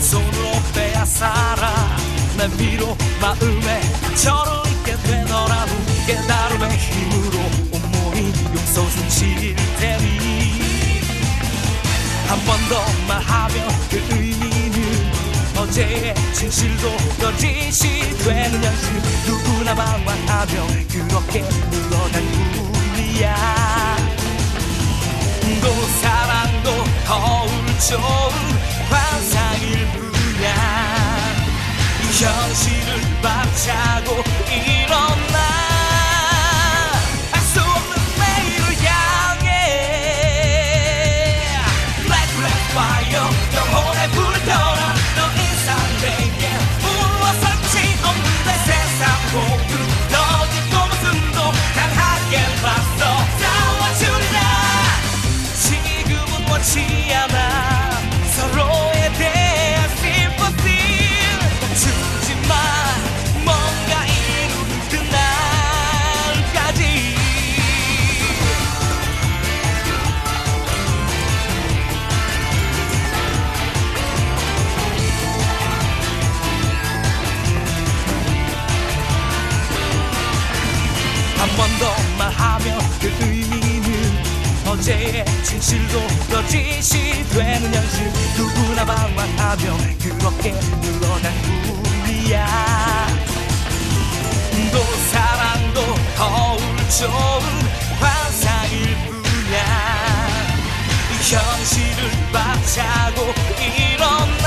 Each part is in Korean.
손으로 빼앗아라 내 위로 마음에 저를 잊게 되더라도 깨달음의 힘으로 온몸이 용서 숨쉴 테니 한 번 더 말하면 그 의미는 어제의 진실도 거짓이 되는 현실 누구나 방황하며 그렇게 흘러간 뿐이야. 또 사랑도 거울 좋은 현실을 어제의 진실도 거짓이 되는 현실. 누구나 방황하며 그렇게 흘러간 뿐이야. 또 사랑도 거울 좋은 환상일 뿐이야. 이 현실을 박차고 일어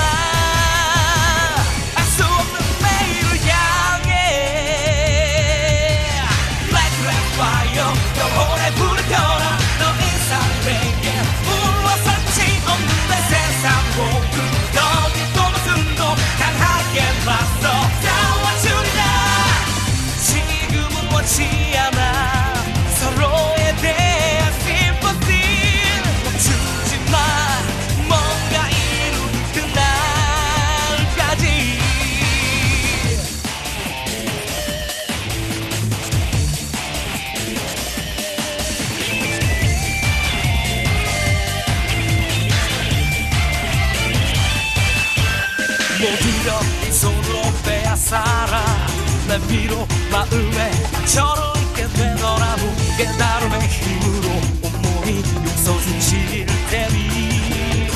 빼앗아라 내 위로 마음에 저를 잊게 되더라도 깨달음의 힘으로 온몸이 용서 숨쉴 테니.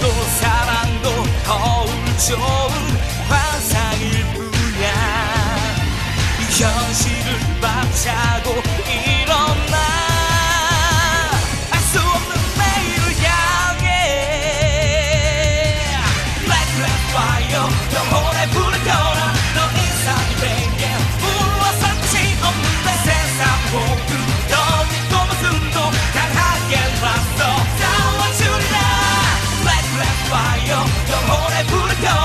또 사랑도 거울 좋은 환상일 뿐이야. 이 현실을 박차고 I put a gun.